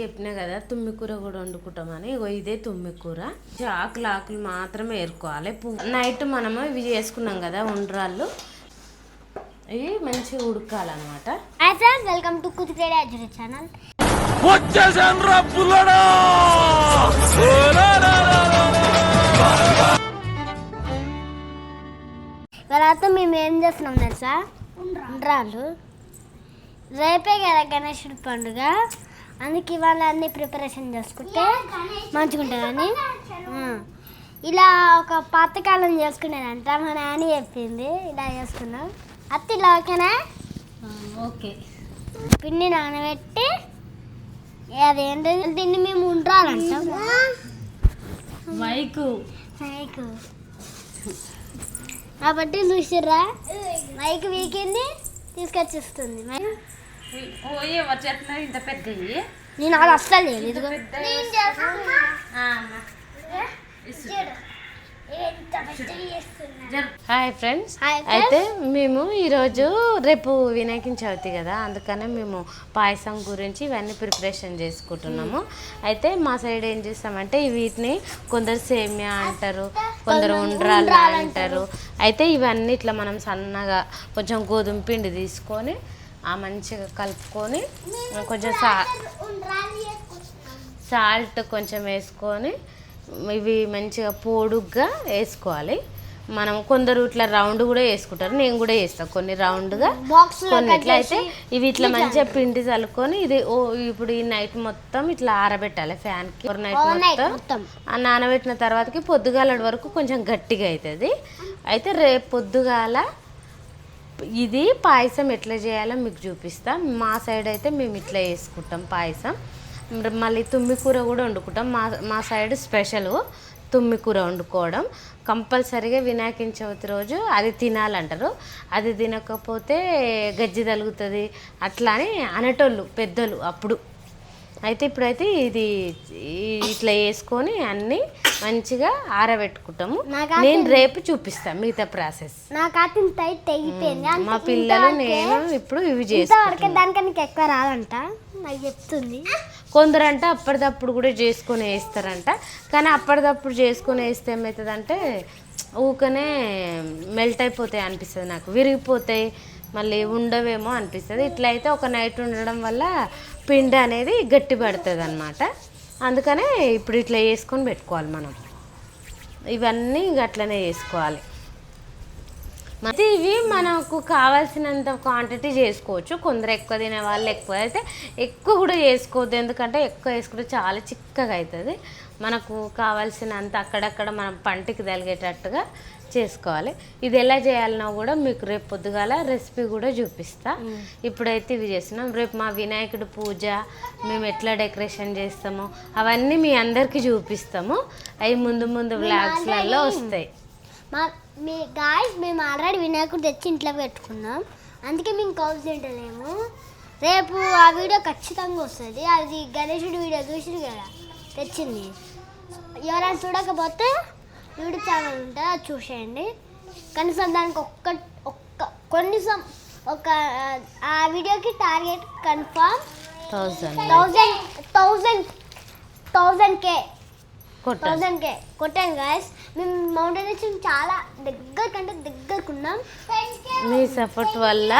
చెప్పినా కదా తుమ్మి కూర కూడా వండుకుంటామని ఇగో ఇదే తుమ్మి కూర. ఆకులు ఆకులు మాత్రమే ఏరుకోవాలి. నైట్ మనము ఇవి చేసుకున్నాం కదా ఉండ్రాళ్ళు. ఇవి మంచిగా ఉడకాలన్నమాట. Welcome to channel. తర్వాత మేము ఏం చేస్తున్నాం తెలుసా? ఉండ్రాలు రేపే కదా గణేశుడి పండుగ. అందుకే ఇవాళ అన్ని ప్రిపరేషన్ చేసుకుంటే మంచిగా ఉంటుందని. ఇలా ఒక పాతకాలం చేసుకునేదంట మా నాన్న చెప్పింది ఇలా చేసుకున్నాం అత్త ఇలా ఓకేనా? ఓకే. పిండి నానబెట్టి అదేంటి దీన్ని మేము ఉండ్రాలంటాం. మైకు. మైక్. కాబట్టి చూసిర్రా? మైక్ వీకింది తీసుకొచ్చిస్తుంది. మైక్. ఇంత పెద్దవి? నేను అది అస్సలు లేదు ఇదిగో. Hi friends. అయితే మేము ఈరోజు రేపు వినాయక చవితి కదా అందుకనే మేము పాయసం గురించి ఇవన్నీ ప్రిపరేషన్ చేసుకుంటున్నాము. అయితే మా సైడ్ ఏం చేస్తామంటే వీటిని కొందరు సేమియా అంటారు కొందరు ఉండ్రాలు అంటారు. అయితే ఇవన్నీ ఇట్లా మనం సన్నగా కొంచెం గోధుమ పిండి తీసుకొని ఆ మంచిగా కలుపుకొని కొంచెం సా సాల్ట్ కొంచెం వేసుకొని ఇవి మంచిగా పొడుగ్గా వేసుకోవాలి. మనం కొందరు ఇట్లా రౌండ్ కూడా వేసుకుంటారు నేను కూడా వేస్తాను కొన్ని రౌండ్గా కొన్ని ఇట్లా అయితే ఇవి ఇట్లా మంచిగా పిండి చల్లుకొని ఇది ఓ ఇప్పుడు ఈ నైట్ మొత్తం ఇట్లా ఆరబెట్టాలి ఫ్యాన్కి ఒక నైట్ మొత్తం. ఆ నానబెట్టిన తర్వాతకి పొద్దుగాల వరకు కొంచెం గట్టిగా అవుతుంది అయితే రేపు పొద్దుగాల ఇది పాయసం ఎట్లా చేయాలో మీకు చూపిస్తా. మా సైడ్ అయితే మేము ఇట్లా చేసుకుంటాం పాయసం. మళ్ళీ తుమ్మి కూర కూడా వండుకుంటాం. మా మా సైడ్ స్పెషల్ తుమ్మి కూర వండుకోవడం. కంపల్సరీగా వినాయక చవితి రోజు అది తినాలంటారు. అది తినకపోతే గజ్జి తలుగుతుంది అట్లా అని అనేటోళ్ళు పెద్దలు అప్పుడు. అయితే ఇప్పుడైతే ఇది ఇట్లా వేసుకొని అన్నీ మంచిగా ఆరబెట్టుకుంటాము. నేను రేపు చూపిస్తాను మిగతా ప్రాసెస్. మా పిల్లలు నేను ఇప్పుడు ఇవి చేసుకుంటాను దానికన్నా ఎక్కువ రాదంట? నాకు చెప్తుంది. కొందరు అంటే అప్పటిదప్పుడు కూడా చేసుకొని వేస్తారంట. కానీ అప్పటిదప్పుడు చేసుకొని వేస్తే ఏమవుతుందంటే ఊకనే మెల్ట్ అయిపోతాయి అనిపిస్తుంది నాకు. విరిగిపోతాయి. మళ్ళీ ఉండవేమో అనిపిస్తుంది. ఇట్లా అయితే ఒక నైట్ ఉండడం వల్ల పిండి అనేది గట్టి పడుతుంది అనమాట అందుకనే ఇప్పుడు ఇట్లా వేసుకొని పెట్టుకోవాలి మనం. ఇవన్నీ అట్లనే వేసుకోవాలి అయితే ఇవి మనకు కావాల్సినంత క్వాంటిటీ చేసుకోవచ్చు. కొందరు ఎక్కువ తినే వాళ్ళు ఎక్కువ అయితే ఎక్కువ కూడా చేసుకోవద్దు. ఎందుకంటే ఎక్కువ వేసుకుంటే చాలా చిక్కగా అవుతుంది మనకు కావాల్సినంత అక్కడక్కడ మనం పంటికి తగిలేటట్టుగా చేసుకోవాలి. ఇది ఎలా చేయాలనో కూడా మీకు రేపు పొద్దుగాల రెసిపీ కూడా చూపిస్తా. ఇప్పుడైతే ఇవి చేస్తున్నాం. రేపు మా వినాయకుడి పూజ మేము ఎట్లా డెకరేషన్ చేస్తామో అవన్నీ మీ అందరికీ చూపిస్తాము. అవి ముందు ముందు వ్లాగ్స్లలో వస్తాయి. మా మీ గాయస్ మేము ఆల్రెడీ వినాయకుడు తెచ్చి ఇంట్లో పెట్టుకున్నాం. అందుకే మేము కౌస్ తింటలేము. రేపు ఆ వీడియో ఖచ్చితంగా వస్తుంది. అది గణేశుడి వీడియో చూసిరు కదా? తెచ్చింది. ఎవరైనా చూడకపోతే యూట్యూబ్ ఛానల్ ఉంటుంది అది చూసేయండి. కనీసం దానికి ఒక్క ఒక్క కనీసం ఒక ఆ, వీడియోకి target confirm thousand thousand thousand thousand K. Thousand K. కొట్టాను గాయస్ మేము మౌంటైన్ నుంచి చాలా దగ్గర కంటే దగ్గరకు ఉన్నాం మీ సపోర్ట్ వల్ల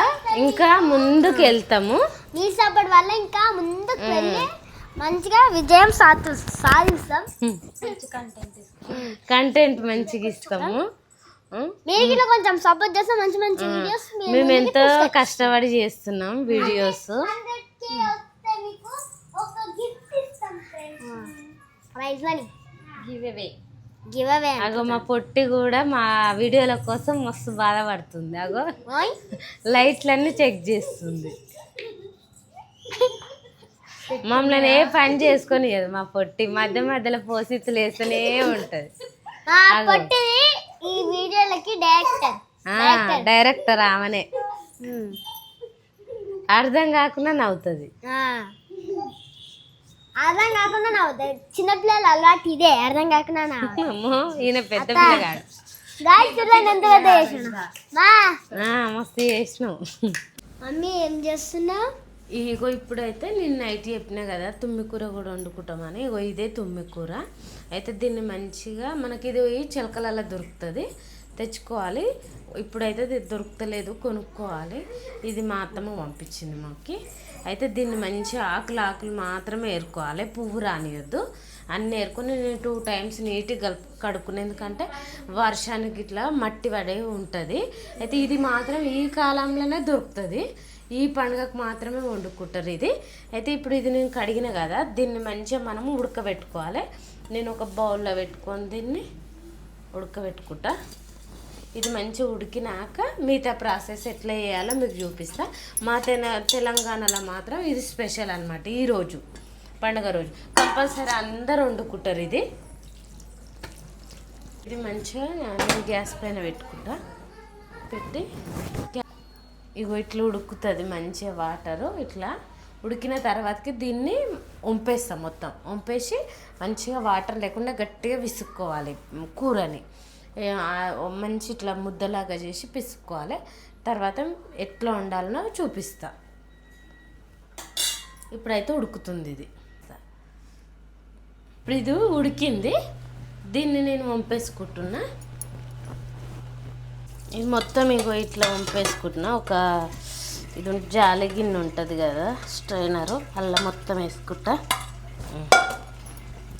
ఇంకా ముందుకు వెళ్తాము మీ సపోర్ట్ వల్ల ఇంకా ముందుకు వెళ్ళి మంచిగా విజయం సాధి సాధిస్తాం. కంటెంట్ మంచిగా ఇస్తాము? మీరు ఇట్లా కొంచెం సపోర్ట్ చేస్తే మంచి మంచి వీడియోస్ మేము ఎంతో కష్టపడి చేస్తున్నాం videos prize money give away give away అగో మా పొట్టి కూడా మా వీడియోల కోసం మస్తు బాధపడుతుంది. అగో. లైట్లన్నీ చెక్ చేస్తుంది. మమ్మల్ని ఏ పని చేసుకొని మా పొట్టి మధ్య మధ్యలో పోసిత్తులు వేస్తూనే ఉంటది. ఈ వీడియోలకి డైరెక్టర్ డైరెక్టర్ ఆమెనే. అర్థం కాకుండా నవ్వుతుంది. అర్థం కాకుండా నవ్వుతాయి చిన్నపిల్లలు అలవాటు ఇదే అర్థం కాకుండా ఈయన పెద్ద పిల్లగాడు. మస్తు చేసినావు మమ్మీ ఏం చేస్తున్నా ఇగో ఇప్పుడైతే నేను నైట్ చెప్పినా కదా తుమ్మి కూర కూడా వండుకుంటామని. ఇగో ఇదే తుమ్మి కూర అయితే దీన్ని మంచిగా మనకి ఇది చిలకలలో దొరుకుతుంది. తెచ్చుకోవాలి. ఇప్పుడైతే ఇది దొరుకుతలేదు కొనుక్కోవాలి. ఇది మా అత్తమ్మ పంపించింది మాకి. అయితే దీన్ని మంచిగా ఆకులు ఆకులు మాత్రమే ఏరుకోవాలి. పువ్వు రానియొద్దు. అన్నీ ఏరుకొని నేను టూ టైమ్స్ నీట్గా కలుపు కడుక్కునే ఎందుకంటే వర్షానికి ఇట్లా మట్టి పడే ఉంటుంది. అయితే ఇది మాత్రం ఈ కాలంలోనే దొరుకుతుంది. ఈ పండుగకు మాత్రమే వండుకుంటారు ఇది. అయితే ఇప్పుడు ఇది నేను కడిగిన కదా దీన్ని మంచిగా మనము ఉడకబెట్టుకోవాలి. నేను ఒక బౌల్లో పెట్టుకొని దీన్ని ఉడకబెట్టుకుంటా. ఇది మంచిగా ఉడికినాక మిగతా ప్రాసెస్ ఎట్లా చేయాలో మీకు చూపిస్తా. మా తెల తెలంగాణలో మాత్రం ఇది స్పెషల్ అనమాట ఈరోజు పండుగ రోజు. కంపల్సరీ అందరు వండుకుంటారు ఇది. ఇది మంచిగా నేను గ్యాస్ పైన పెట్టుకుంటా. పెట్టి గ్యా- ఇగో ఇట్లా ఉడుకుతుంది మంచిగా వాటరు ఇట్లా ఉడికిన తర్వాతకి దీన్ని వంపేస్తాం మొత్తం. వంపేసి మంచిగా వాటర్ లేకుండా గట్టిగా విసుక్కోవాలి కూరని. మంచి ఇట్లా ముద్దలాగా చేసి పిసుక్కోవాలి. తర్వాత ఎట్లా ఉండాలనో చూపిస్తా. ఇప్పుడైతే ఉడుకుతుంది ఇది. ఇప్పుడు ఇది ఉడికింది. దీన్ని నేను వంపేసుకుంటున్నా. ఇది మొత్తం ఇగో ఇట్లా వంపేసుకుంటున్నా. ఒక ఇది జాలి గిన్నె ఉంటుంది కదా స్ట్రైనరు అలా మొత్తం వేసుకుంటా.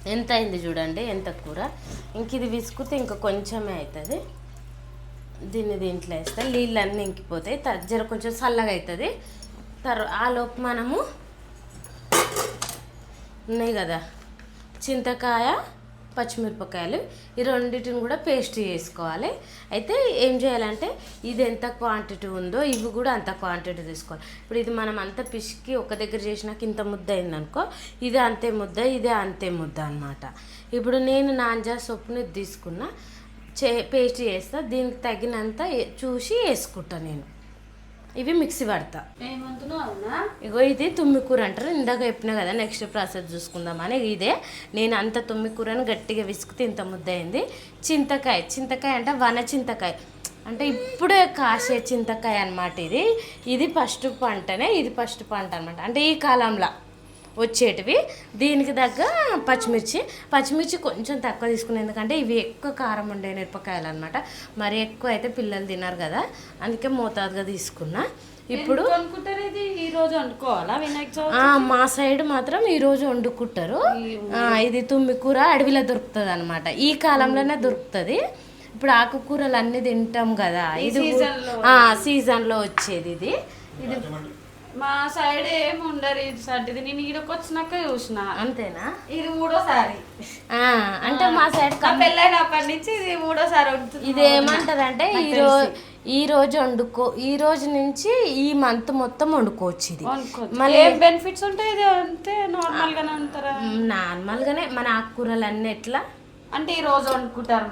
ఎంత అయింది చూడండి ఎంత కూర? ఇంక ఇది విసుకుతే ఇంకా కొంచెమే అవుతుంది దీన్ని దీంట్లో వేస్తే. నీళ్ళు అన్నీ ఇంకిపోతాయి. త- జర కొంచెం చల్లగా అవుతుంది తర్వా ఆ లోపు మనము ఉన్నాయి కదా చింతకాయ పచ్చిమిరపకాయలు ఈ రెండింటిని కూడా పేస్ట్ చేసుకోవాలి. అయితే ఏం చేయాలంటే ఇది ఎంత క్వాంటిటీ ఉందో ఇవి కూడా అంత క్వాంటిటీ తీసుకోవాలి. ఇప్పుడు ఇది మనం అంత పిసికి ఒక దగ్గర చేసినాక ఇంత ముద్ద అయిందనుకో ఇది అంతే ముద్ద ఇదే అంతే ముద్ద అనమాట ఇప్పుడు నేను నాంజా సొప్పుని తీసుకున్న చే పేస్ట్ చేస్తా దీనికి తగినంత చూసి వేసుకుంటా నేను. ఇవి మిక్సీ పడతా ఇగో ఇది తుమ్మి కూర అంటారు ఇందాక చెప్పినా కదా నెక్స్ట్ ప్రాసెస్ చూసుకుందామని. ఇదే నేను అంత తుమ్మి కూరని గట్టిగా విసుకుతే ఇంత ముద్ద అయింది చింతకాయ చింతకాయ అంటే వన చింతకాయ. అంటే ఇప్పుడే కాసే చింతకాయ అన్నమాట ఇది. ఇది ఫస్ట్ పంటనే ఇది ఫస్ట్ పంట అనమాట అంటే ఈ కాలంలో. వచ్చేటివి. దీనికి తగ్గ పచ్చిమిర్చి. పచ్చిమిర్చి కొంచెం తక్కువ తీసుకునే ఎందుకంటే ఇవి ఎక్కువ కారం ఉండే మిరపకాయలు అనమాట మరి ఎక్కువ అయితే పిల్లలు తినరు కదా. అందుకే మోతాదుగా తీసుకున్నా. ఇప్పుడు మా సైడ్ మాత్రం ఈ రోజు వండుకుంటారు. ఆ, ఇది తుమ్మి కూర అడవిలో దొరుకుతుంది అనమాట ఈ కాలంలోనే దొరుకుతుంది. ఇప్పుడు ఆకుకూరలు అన్ని తింటాం కదా. ఇది సీజన్లో వచ్చేది ఇది. ఇది మా సైడ్ ఏమి ఉండరు ఇది సాటిది నేను ఈడకి వచ్చినాక చూసిన. అంతేనా? ఇది మూడోసారి. అంటే మా సైడ్ పెళ్ళైనప్పటి నుంచి ఇది మూడోసారి వండుతుంది ఇది ఏమంటారంటే ఈ రోజు ఈ రోజు వండుకో ఈ రోజు నుంచి ఈ మంత్ మొత్తం వండుకోవచ్చు ఇది. మళ్ళీ ఏం బెనిఫిట్స్ ఉంటాయి? ఇది అంతే నార్మల్ గానే ఉంటారా నార్మల్ గానే మన ఆకుకూరలు అన్ని ఎట్లా? అంటే ఈ రోజు వండుకుంటారు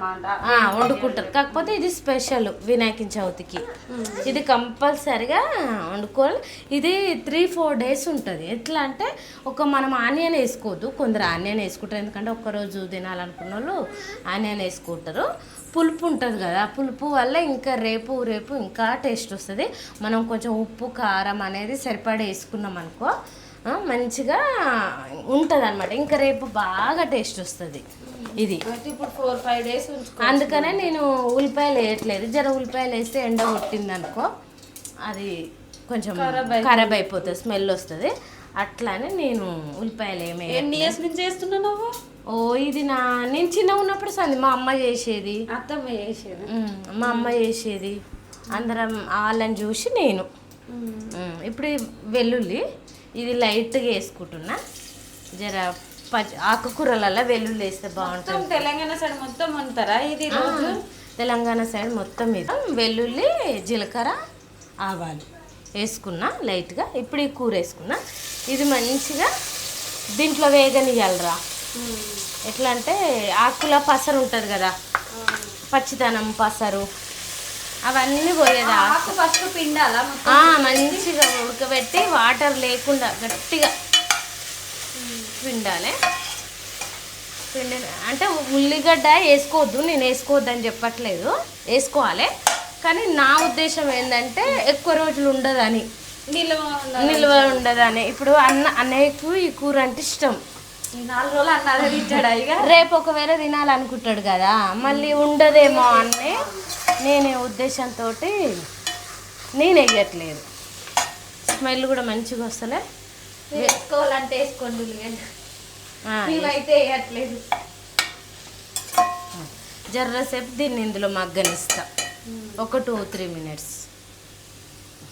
వండుకుంటారు. కాకపోతే ఇది స్పెషల్ వినాయక చవితికి. ఇది కంపల్సరిగా వండుకోవాలి. ఇది త్రీ ఫోర్ డేస్ ఉంటుంది. ఎట్లా అంటే ఒక మనం ఆనియన్ వేసుకోవద్దు. కొందరు ఆనియన్ వేసుకుంటారు. ఎందుకంటే ఒక్కరోజు తినాలనుకున్న వాళ్ళు ఆనియన్ వేసుకుంటారు. పులుపు ఉంటుంది కదా పులుపు వల్ల ఇంకా రేపు రేపు ఇంకా టేస్ట్ వస్తుంది. మనం కొంచెం ఉప్పు కారం అనేది సరిపడా వేసుకున్నాం అనుకో మంచిగా ఉంటుంది అనమాట ఇంకా రేపు బాగా టేస్ట్ వస్తుంది. ఇది. ఇప్పుడు ఫోర్ ఫైవ్ డేస్ అందుకనే నేను ఉల్లిపాయలు వేయట్లేదు. జర ఉల్లిపాయలు వేస్తే ఎండ కొట్టింది అనుకో అది కొంచెం ఖరాబ్ అయిపోతుంది స్మెల్ వస్తుంది. అట్లానే నేను ఉల్లిపాయలు ఏమే ఎన్ని ఇయర్స్ నుంచి చేస్తున్నావు నువ్వు? ఓ ఇది నా నేను చిన్నగా ఉన్నప్పుడు సంది మా అమ్మ చేసేది. అత్తమ్మ చేసేది. మా అమ్మ చేసేది. అందరం వాళ్ళని చూసి నేను. ఇప్పుడు వెల్లుల్లి ఇది లైట్గా వేసుకుంటున్నా. జర పచ్చి ఆకుకూరలలో వెల్లుల్లి వేస్తే బాగుంటుంది. తెలంగాణ సైడ్ మొత్తం ఉంటారా ఇది రోజు? తెలంగాణ సైడ్ మొత్తం మీద వెల్లుల్లి జీలకర్ర ఆవాలు వేసుకున్నా లైట్గా ఇప్పుడు ఈ కూర వేసుకున్నా. ఇది మంచిగా దీంట్లో వేగనియాలరా ఎట్లా అంటే ఆకుల పసరు ఉంటుంది కదా పచ్చిదనం పసరు అవన్నీ పోయేదా ఆకు. ఫస్ట్ పిండాలా మొత్తం? ఆ, మంచిగా ఉడకబెట్టి వాటర్ లేకుండా గట్టిగా పిండాలి. పిండి అంటే ఉల్లిగడ్డ వేసుకోవద్దు నేను వేసుకోవద్దు అని చెప్పట్లేదు. వేసుకోవాలి. కానీ నా ఉద్దేశం ఏంటంటే ఎక్కువ రోజులు ఉండదని. నిల్వ నిల్వ ఉండదని. ఇప్పుడు అన్న అన్నయ్యకు ఈ కూర అంటే ఇష్టం. నాలుగు రోజులు తింటాడా ఇక? రేపు ఒకవేళ తినాలనుకుంటాడు కదా మళ్ళీ ఉండదేమో అని నేనే ఉద్దేశంతో నేను వేయట్లేదు. స్మెల్ కూడా మంచిగా వస్తలే. వేసుకోవాలంటే వేసుకోండి మేమైతే వేయట్లేదు. జర్రసేపు దీన్ని ఇందులో మగ్గనిస్తా. ఒక టూ త్రీ మినిట్స్.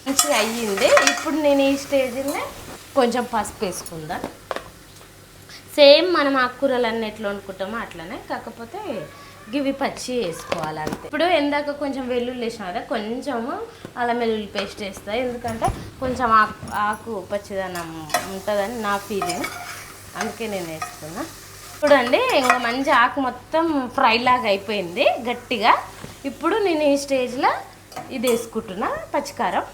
మంచిగా అయ్యింది. ఇప్పుడు నేను ఈ స్టేజ్లో కొంచెం పసుపు వేసుకుందా. సేమ్ మనం ఆకుకూరలు అన్నీ ఎట్లా వండుకుంటామో అట్లనే. కాకపోతే గివి పచ్చి వేసుకోవాలి అంతే. ఇప్పుడు ఎందాక కొంచెం వెల్లుల్లి వేసిన కదా కొంచెము అల్లం వెల్లుల్లి పేస్ట్ వేస్తా. ఎందుకంటే కొంచెం ఆకు ఆకు పచ్చిదనం ఉంటుందని నా ఫీలింగ్ అందుకే నేను వేస్తున్నా చూడండి ఇంకా మంచి ఆకు మొత్తం ఫ్రై లాగా అయిపోయింది గట్టిగా. ఇప్పుడు నేను ఈ స్టేజ్లో ఇది వేసుకుంటున్నా పచ్చికారం.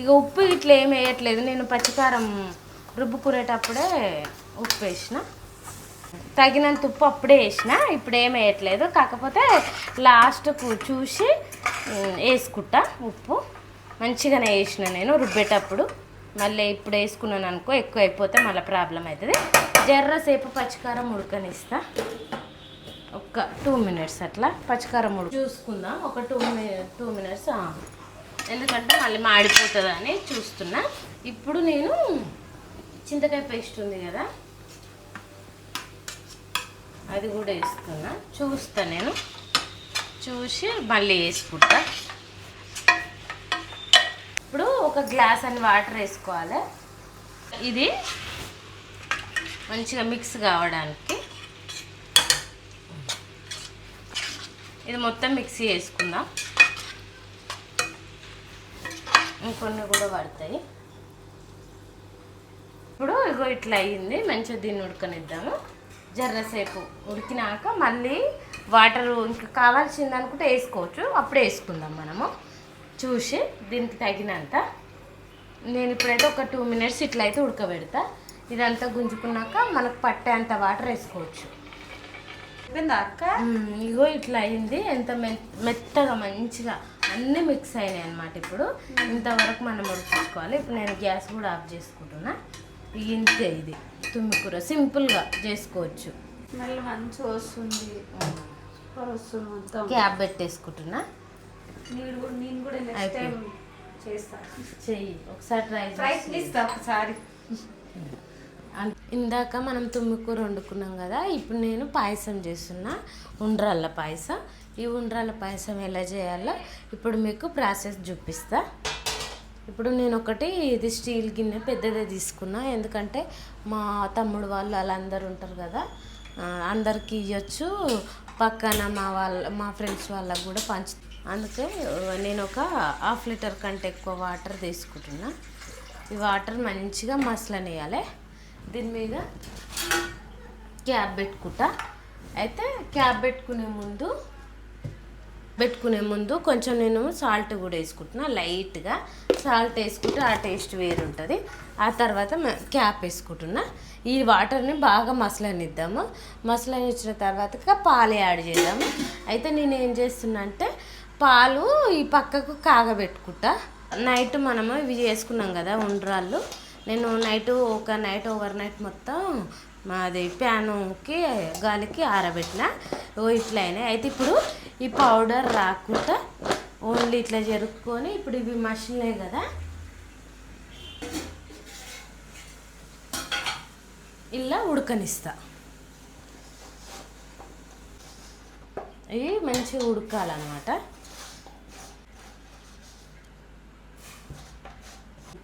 ఇక ఉప్పు ఇట్లా ఏం వేయట్లేదు నేను పచ్చికారం రుబ్బుకునేటప్పుడే ఉప్పు వేసిన. తగినంత ఉప్పు అప్పుడే వేసిన ఇప్పుడు ఏం వేయట్లేదు. కాకపోతే లాస్ట్కు చూసి వేసుకుంటా ఉప్పు. మంచిగానే వేసిన నేను రుబ్బేటప్పుడు. మళ్ళీ ఇప్పుడు వేసుకున్నాను అనుకో ఎక్కువ అయిపోతే మళ్ళీ ప్రాబ్లం అవుతుంది. జర్రసేపు పచ్చికారం ఉడకనిస్తా. ఒక టూ మినిట్స్ అట్లా పచ్చికారం ఉడక చూసుకుందాం. ఒక టూ మి టూ మినిట్స్ ఎందుకంటే మళ్ళీ మాడిపోతుందని చూస్తున్నా. ఇప్పుడు నేను చింతకాయ పేస్ట్ ఉంది కదా అది కూడా వేస్తున్నా చూస్తా నేను. చూసి మళ్ళీ వేసుకుంటా. ఒక గ్లాస్ అని వాటర్ వేసుకోవాలి. ఇది మంచిగా మిక్స్ కావడానికి. ఇది మొత్తం మిక్సీ వేసుకుందాం ఇంకొన్ని కూడా పడతాయి. ఇప్పుడు ఇగో ఇట్లా అయ్యింది. మంచిగా దీన్ని ఉడకనిద్దాము. జర్రసేపు ఉడికినాక మళ్ళీ వాటర్ ఇంకా కావాల్సింది అనుకుంటే వేసుకోవచ్చు. అప్పుడే వేసుకుందాం మనము. చూసి దీనికి తగినంత నేను ఇప్పుడైతే ఒక టూ మినిట్స్ ఇట్లా అయితే ఉడకబెడతా. ఇదంతా గుంజుకున్నాక మనకు పట్టేంత వాటర్ వేసుకోవచ్చు. అక్క? ఇగో ఇట్లా అయింది. ఎంత మె- మెత్తగా మంచిగా అన్నీ మిక్స్ అయినాయి అనమాట ఇప్పుడు. ఇంతవరకు మనం ఉడికించుకోవాలి. ఇప్పుడు నేను గ్యాస్ కూడా ఆఫ్ చేసుకుంటున్నా. ఇంతే ఇది. తుమ్మికూర సింపుల్గా చేసుకోవచ్చు. స్మెల్ మంచిగా వస్తుంది. క్యాబ్ పెట్టేసుకుంటున్నా. నేను కూడా నెక్స్ట్ టైం. చేస్తా చెయ్యి. ఒకసారి ట్రై ప్రయత్నిస్తా ఒకసారి. ఇందాక మనం తుమ్మికూర వండుకున్నాం కదా ఇప్పుడు నేను పాయసం చేస్తున్నా. ఉండ్రాళ్ళ పాయసం. ఈ ఉండ్రాళ్ళ పాయసం ఎలా చేయాలో ఇప్పుడు మీకు ప్రాసెస్ చూపిస్తా. ఇప్పుడు నేను ఒకటి ఇది స్టీల్ గిన్నె పెద్దదే తీసుకున్నా. ఎందుకంటే మా తమ్ముడు వాళ్ళు వాళ్ళందరూ ఉంటారు కదా అందరికీ ఇవ్వచ్చు పక్కన మా వాళ్ళ మా ఫ్రెండ్స్ వాళ్ళకు కూడా పంచు అందుకే నేను ఒక హాఫ్ లీటర్ కంటే ఎక్కువ వాటర్ తీసుకుంటున్నా. ఈ వాటర్ మంచిగా మసలనేయాలి. దీని మీద క్యాప్ పెట్టుకుంటా. అయితే క్యాప్ పెట్టుకునే ముందు పెట్టుకునే ముందు కొంచెం నేను సాల్ట్ కూడా వేసుకుంటున్నా లైట్గా. సాల్ట్ వేసుకుంటే ఆ టేస్ట్ వేరు ఉంటుంది ఆ తర్వాత క్యాప్ వేసుకుంటున్నా. ఈ వాటర్ని బాగా మసలనిద్దాము. మసలనిచ్చిన తర్వాత పాలు యాడ్ చేద్దాము. అయితే నేను ఏం చేస్తున్నా అంటే పాలు ఈ పక్కకు కాగబెట్టుకుంటా. నైట్ మనము ఇవి చేసుకున్నాం కదా ఉండ్రాళ్ళు. నేను నైట్ ఒక నైట్ ఓవర్ నైట్ మొత్తం మాది ప్యానుకి గాలికి ఆరబెట్టిన. ఓ ఇట్లా అయినాయి అయితే ఇప్పుడు ఈ పౌడర్ రాకుండా ఓన్లీ ఇట్లా జరుపుకొని ఇప్పుడు ఇవి మషిన్లే కదా. ఇలా ఉడకనిస్తా. ఇవి మంచిగా ఉడకాలన్నమాట.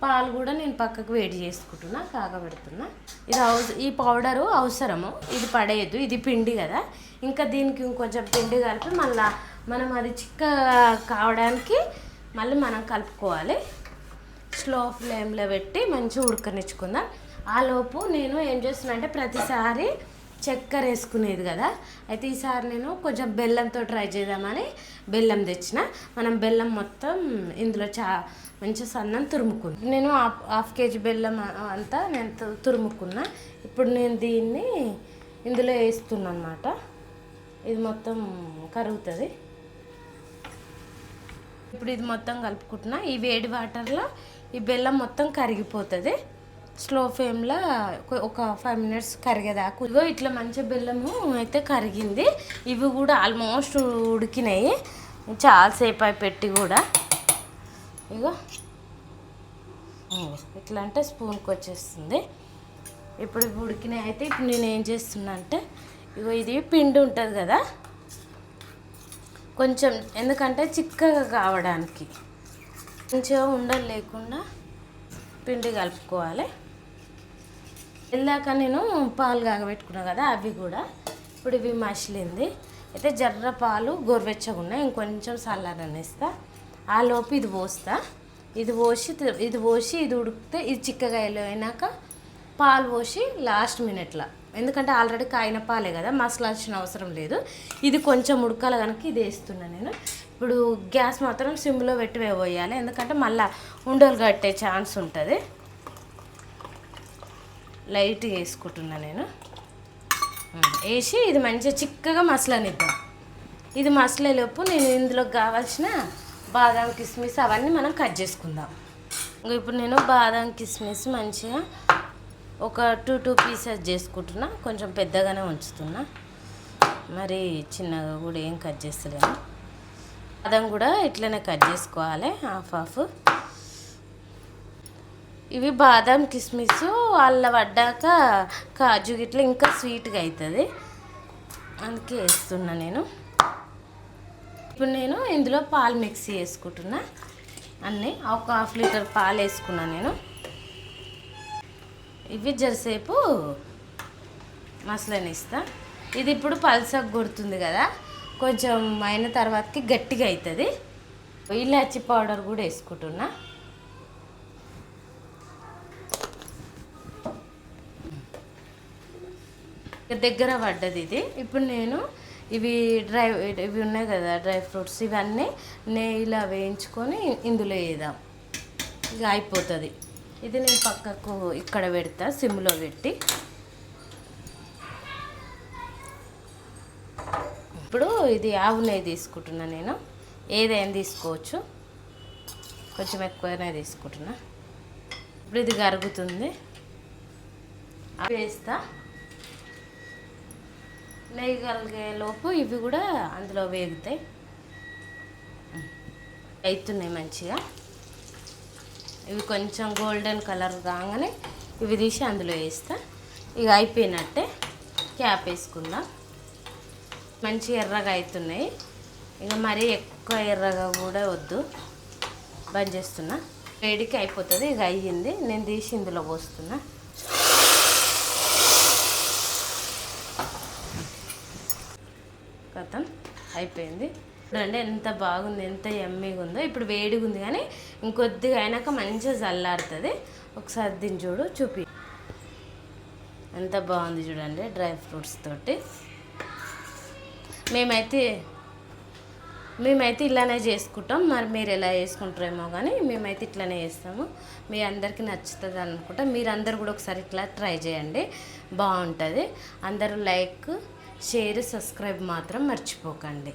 పాలు కూడా నేను పక్కకు వేడి చేసుకుంటున్నా కాగబెడుతున్నా. ఇది అవస ఈ పౌడరు అవసరము. ఇది పడేయద్దు ఇది పిండి కదా. ఇంకా దీనికి ఇంకొంచెం పిండి కలిపి మళ్ళా మనం అది చిక్క కావడానికి మళ్ళీ మనం కలుపుకోవాలి. స్లో ఫ్లేమ్లో పెట్టి మంచిగా ఉడకనిచ్చుకుందాం. ఆ లోపు నేను ఏం చేస్తున్నా అంటే ప్రతిసారి చక్కెర వేసుకునేది కదా. అయితే ఈసారి నేను కొంచెం బెల్లంతో ట్రై చేద్దామని బెల్లం తెచ్చిన. మనం బెల్లం మొత్తం ఇందులో చా మంచి సన్నం తురుముకుంది నేను హాఫ్ హాఫ్ కేజీ బెల్లం అంతా నేను తురుముకున్నా. ఇప్పుడు నేను దీన్ని ఇందులో వేస్తున్నా అనమాట ఇది మొత్తం కరుగుతుంది. ఇప్పుడు ఇది మొత్తం కలుపుకుంటున్నా. ఈ వేడి వాటర్లో ఈ బెల్లం మొత్తం కరిగిపోతుంది. స్లో ఫ్లేమ్లో ఒక ఫైవ్ మినిట్స్ కరిగేదాకా. ఇదిగో ఇట్లా మంచి బెల్లము అయితే కరిగింది. ఇవి కూడా ఆల్మోస్ట్ ఉడికినాయి. చాలాసేపు అయి పెట్టి కూడా. ఇగో ఇట్లా అంటే స్పూన్కి వచ్చేస్తుంది. ఇప్పుడు ఇవి ఉడికినాయి అయితే ఇప్పుడు నేను ఏం చేస్తున్నా అంటే ఇగో ఇది పిండి ఉంటుంది కదా? కొంచెం ఎందుకంటే చిక్కగా కావడానికి. మంచిగా ఉండలు లేకుండా పిండి కలుపుకోవాలి. ఇందాక నేను పాలు కాగబెట్టుకున్నా కదా అవి కూడా. ఇప్పుడు ఇవి మసిలింది. అయితే జర్ర పాలు గోరువెచ్చగా ఉన్నాయి ఇంకొంచెం చల్లారనిస్తా ఆ లోపు ఇది పోస్తా. ఇది పోసి ఇది పోసి ఇది ఉడికితే ఇది చిక్కగా అయినాక పాలు పోసి లాస్ట్ మినిట్లో. ఎందుకంటే ఆల్రెడీ కాయిన పాలే కదా మసలాల్సిన అవసరం లేదు. ఇది కొంచెం ఉడకాల కనుక ఇది వేస్తున్నాను నేను. ఇప్పుడు గ్యాస్ మాత్రం సిమ్లో పెట్టి వేయాలి ఎందుకంటే మళ్ళీ ఉండలు కట్టే ఛాన్స్ ఉంటుంది. లైట్గా వేసుకుంటున్నా నేను. వేసి ఇది మంచిగా చిక్కగా మసలనిద్దాం. ఇది మసలేలోపు నేను ఇందులో కావాల్సిన బాదం కిస్మిస్ అవన్నీ మనం కట్ చేసుకుందాం. ఇంక ఇప్పుడు నేను బాదం కిస్మిస్ మంచిగా ఒక టూ టూ పీసెస్ చేసుకుంటున్నా. కొంచెం పెద్దగానే ఉంచుతున్నా. మరి చిన్నగా కూడా ఏం కట్ చేస్తలేను. బాదం కూడా ఇట్లనే కట్ చేసుకోవాలి హాఫ్ హాఫ్. ఇవి బాదం కిస్మిస్ వాళ్ళ పడ్డాక కాజు గిట్ల ఇంకా స్వీట్గా అవుతుంది అందుకే వేస్తున్నా నేను. ఇప్పుడు నేను ఇందులో పాలు మిక్సీ వేసుకుంటున్నా. అన్నీ ఒక హాఫ్ లీటర్ పాలు వేసుకున్నాను నేను. ఇవి జరసేపు మసలనిస్తా. ఇది ఇప్పుడు పల్సకు కొడుతుంది కదా కొంచెం అయిన తర్వాతకి గట్టిగా అవుతుంది ఇలాచి పౌడర్ కూడా వేసుకుంటున్నా. దగ్గర పడ్డది ఇది. ఇప్పుడు నేను ఇవి డ్రై ఇవి ఉన్నాయి కదా డ్రై ఫ్రూట్స్ ఇవన్నీ నెయ్యిలో వేయించుకొని ఇందులో వేద్దాం. ఇక అయిపోతుంది. ఇది నేను పక్కకు ఇక్కడ పెడతా సిమ్లో పెట్టి. ఇప్పుడు ఇది ఆవు నెయ్యి తీసుకుంటున్నా నేను. ఏదైనా తీసుకోవచ్చు. కొంచెం ఎక్కువనే తీసుకుంటున్నా. ఇప్పుడు ఇది కరుగుతుంది. వేస్తా. వేయగలిగే లోపు ఇవి కూడా అందులో వేగుతాయి. అవుతున్నాయి మంచిగా. ఇవి కొంచెం గోల్డెన్ కలర్ కాగానే ఇవి తీసి అందులో వేస్తా. ఇక అయిపోయినట్టే క్యాప్ వేసుకుందాం. మంచి ఎర్రగా అవుతున్నాయి ఇక మరీ ఎక్కువ ఎర్రగా కూడా వద్దు. బంద్ చేస్తున్నా. వేడికి అయిపోతుంది. ఇక అయ్యింది. నేను తీసి ఇందులో పోస్తున్నా. అయిపోయింది. చూడండి ఎంత బాగుంది ఎంత ఎమ్మీగా ఉందో. ఇప్పుడు వేడిగా ఉంది కానీ ఇంకొద్దిగా అయినాక మంచిగా చల్లారుతుంది. ఒకసారి దీన్ని చూడు చూపి. ఎంత బాగుంది చూడండి డ్రై ఫ్రూట్స్ తోటి. మేమైతే మేమైతే ఇలానే చేసుకుంటాం. మరి మీరు ఎలా చేసుకుంటారేమో కానీ మేమైతే ఇట్లానే చేస్తాము. మీ అందరికీ నచ్చుతుంది అనుకుంటా. మీరు అందరు కూడా ఒకసారి ఇట్లా ట్రై చేయండి. బాగుంటుంది. అందరూ లైక్ షేర్ సబ్స్క్రైబ్ మాత్రం మర్చిపోకండి.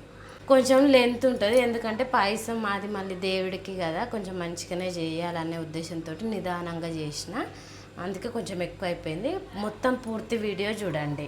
కొంచెం లెంత్ ఉంటుంది ఎందుకంటే పాయసం మాది మళ్ళీ దేవుడికి కదా కొంచెం మంచిగానే చేయాలనే ఉద్దేశంతో నిదానంగా చేసిన. అందుకే కొంచెం ఎక్కువ అయిపోయింది మొత్తం పూర్తి వీడియో చూడండి.